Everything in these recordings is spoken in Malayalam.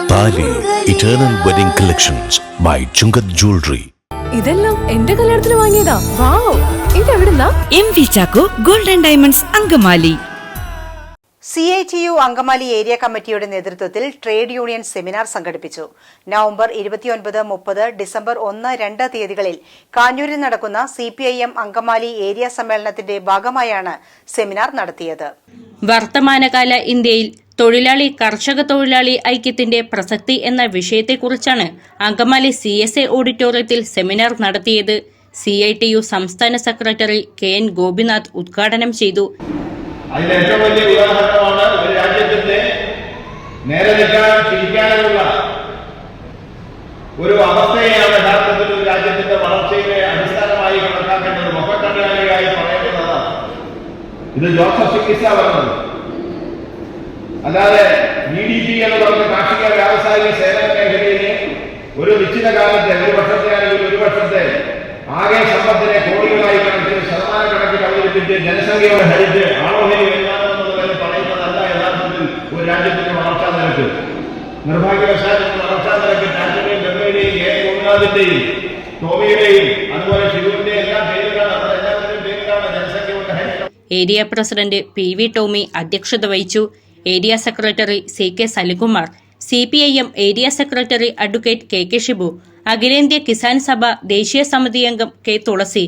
Eternal wedding collections by Chungath jewellery ഇതെല്ലാം എന്റെ കല്യാണത്തിന് വാങ്ങിയതാ. Wow. ഇതെവിടുന്നാ? M V Chacko golden diamonds Angamaly. C I T U Angamaly area കമ്മിറ്റിയുടെ നേതൃത്വത്തിൽ ട്രേഡ് യൂണിയൻ സെമിനാർ സംഘടിപ്പിച്ചു. നവംബർ ഇരുപത്തിയൊൻപത് മുപ്പത് ഡിസംബർ ഒന്ന് രണ്ട് തീയതികളിൽ കാഞ്ഞൂരിൽ നടക്കുന്ന C P I M Angamaly area സമ്മേളനത്തിന്റെ ഭാഗമായാണ് സെമിനാർ നടത്തിയത്. വർത്തമാനകാല ഇന്ത്യയിൽ തൊഴിലാളി കർഷക തൊഴിലാളി ഐക്യത്തിന്റെ പ്രസക്തി എന്ന വിഷയത്തെക്കുറിച്ചാണ് അങ്കമാലി സി എസ് എ ഓഡിറ്റോറിയത്തിൽ സെമിനാർ നടത്തിയത്. സി ഐ ടി യു സംസ്ഥാന സെക്രട്ടറി കെ എൻ ഗോപിനാഥ് ഉദ്ഘാടനം ചെയ്തു. ഏറ്റവും വലിയ ഉദാഹരണമാണ് ഒരു രാജ്യത്തിന്റെ നേരെ ഒരു അവസ്ഥയാണ് യഥാർത്ഥത്തിൽ ഒരു രാജ്യത്തിന്റെ വളർച്ചയുടെ അടിസ്ഥാനമായി കണക്കാക്കേണ്ടത് മുഖക്കണ്ണാളിയായി പറയേണ്ടതാണ്. ഇത് ജോസഫ് ചികിത്സ പറഞ്ഞത് അല്ലാതെ ജി ഡി ജി എന്ന് പറഞ്ഞ കാർഷിക വ്യാവസായിക സേവന മേഖലയിലെ ഒരു നിശ്ചിത കാലത്തെ ഒരു വർഷത്തെ അല്ലെങ്കിൽ ഒരു വർഷത്തെ ആകെ സമ്പത്തിനെ കോടികളായി കണക്കിൽ ശതമാന കണക്കിൽ അവതരിപ്പിച്ച് ജനസംഖ്യയോടെ ഹരിച്ച് ആളോഹരി വരുമാനമെന്നുള്ളവരെ പറയുന്നതല്ല യഥാർത്ഥത്തിൽ ഒരു രാജ്യത്തിന്റെ വളർച്ചാ നിരക്ക്. നിർഭാഗ്യവശാൽ വളർച്ചാ നിരക്ക് രാജ്യത്തെയും ഗംഗയുടെയും എ ഗോപിനാഥിന്റെയും ടോമിയുടെയും അതുപോലെ ശിവന്റെയും എല്ലാം പേരുകളാണ്. നമ്മുടെ എല്ലാവരുടെയും പേരുകളാണ് area president P V Tomy അധ്യക്ഷത വഹിച്ചു. Area secretary C K Salikumar C P I M area secretary advocate K K Shibu അഖിലേന്ത്യാ കിസാൻ സഭ ദേശീയ സമിതി അംഗം K Thulasi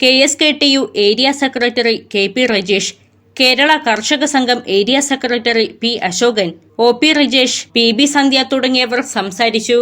K S K T U area secretary K P Rajesh Kerala Karshaka Sangham area secretary P Asokan O P Rajesh P B Sandhya തുടങ്ങിയവർ സംസാരിച്ചു.